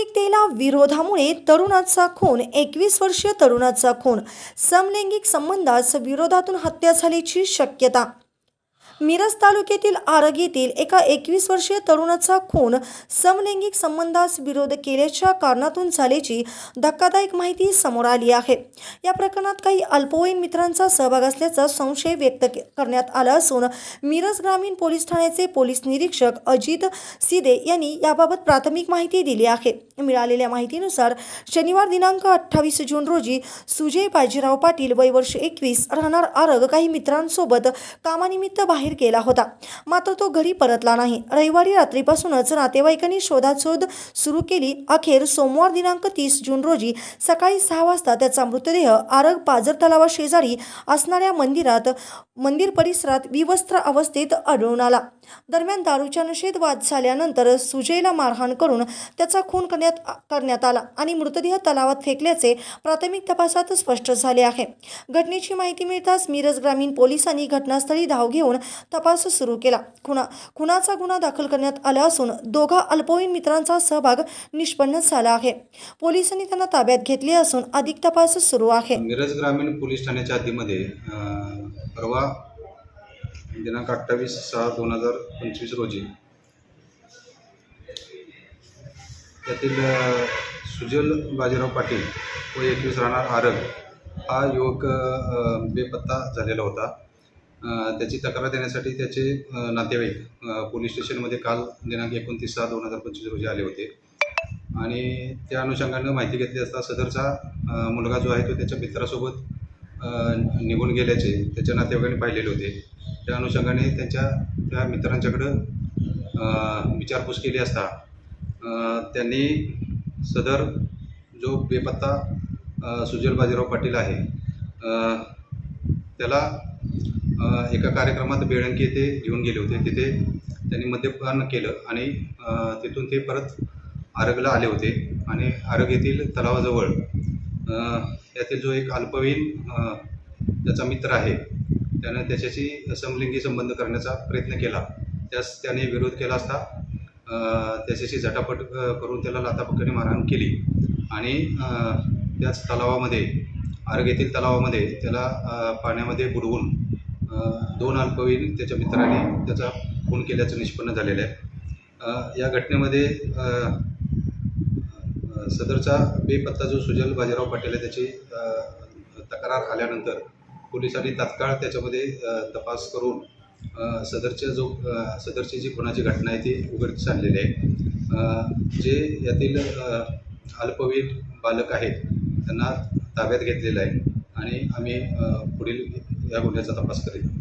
लैंगिकतेला विरोधामुळे तरुणाचा खून एकवीस वर्षीय तरुणाचा खून. समलैंगिक संबंधास विरोधातून हत्या झाल्याची शक्यता मिरज तालुक्यातील आरग येथील एका एकवीस वर्षीय तरुणाचा खून समलैंगिक संबंधास विरोध केल्याच्या कारणातून झाल्याची धक्कादायक माहिती समोर आली आहे. या प्रकरणात काही अल्पवयीन मित्रांचा सहभाग असल्याचा संशय व्यक्त करण्यात आला असून मिरज ग्रामीण पोलीस ठाण्याचे पोलीस निरीक्षक अजित सिदे यांनी याबाबत प्राथमिक माहिती दिली आहे. मिळालेल्या माहितीनुसार शनिवार दिनांक अठ्ठावीस जून रोजी सुजय बाजीराव पाटील वय वर्ष एकवीस राहणार आरग काही मित्रांसोबत कामानिमित्त बाहेर गेला होता. मात्र तो घरी परतला नाही. रविवारी रात्रीपासूनच नातेवाईकांनी शोधाशोध सुरू केली. अखेर सोमवार दिनांक तीस जून रोजी सकाळी सहा वाजता त्याचा मृतदेह आरग पाजर तलावा शेजारी असणाऱ्या मंदिरात मंदिर परिसरात विवस्त्र अवस्थेत आढळून आला. दरम्यान दारूच्या नशेत वाद झाल्यानंतर सुजयला मारहाण करून त्याचा खून करण्यात करण्यात आला आणि मृतदेह तलावात फेकल्याचे प्राथमिक तपासात स्पष्ट झाले आहे. घटनेची माहिती मिळताच मिरज ग्रामीण पोलिसांनी घटनास्थळी धाव घेऊन तपास सुरू केला. खुना खुनाचा गुन्हा दाखल करण्यात आला असून दोघा अल्पवयीन मित्रांचा सहभाग निष्पन्न झाला आहे. पोलिसांनी त्यांना ताब्यात घेतले असून अधिक तपास सुरू आहे. मिरज ग्रामीण पोलीस ठाण्याच्या हद्दीमध्ये परवा दिनांक अठ्ठावीस सहा दोन हजार पंचवीस रोजी त्यातील सुजल बाजीराव पाटील व एकवीस राहणार आरग हा युवक बेपत्ता झालेला होता. त्याची तक्रार देण्यासाठी त्याचे नातेवाईक पोलीस स्टेशनमध्ये काल दिनांक एकोणतीस सहा दोन हजार पंचवीस रोजी आले होते. आणि त्या अनुषंगानं माहिती घेतली असता सदरचा मुलगा जो आहे तो त्याच्या मित्रासोबत निघून गेल्याचे त्याच्या नातेवाईकांनी पाहिलेले होते. त्या अनुषंगाने त्यांच्या त्या मित्रांच्याकडं विचारपूस केली असता त्यांनी सदर जो बेपत्ता सुजल बाजीराव पाटील आहे त्याला एका कार्यक्रमात बेळंकी येथे घेऊन गेले होते. तिथे त्यांनी मद्यपान केलं आणि तिथून ते परत आरगला आले होते. आणि आरग येथील तलावाजवळ अ, त्यातील जो एक अल्पवयीन त्याचा मित्र आहे त्यानं त्याच्याशी समलिंगी संबंध करण्याचा प्रयत्न केला. त्यास त्याने विरोध केला असता त्याच्याशी झटापट करून त्याला लाथापक्क्याने मारहाण केली. आणि त्याच तलावामध्ये आरग येथील तलावामध्ये त्याला पाण्यामध्ये बुडवून दोन अल्पवयीन त्याच्या मित्राने त्याचा खून केल्याचं निष्पन्न झालेलं आहे. या घटनेमध्ये सदरचा बेपत्ता जो सुजल बाजीराव पाटील आहे त्याची तक्रार आल्यानंतर पोलिसांनी तात्काळ त्याच्यामध्ये तपास करून सदरच्या जो सदरची जी खुनाची घटना आहे ती उघडकीस आणलेली आहे. जे यातील अल्पवयीन बालक आहेत त्यांना ताब्यात घेतलेलं आहे. आणि आम्ही पुढील या गुन्ह्याचा तपास करेल.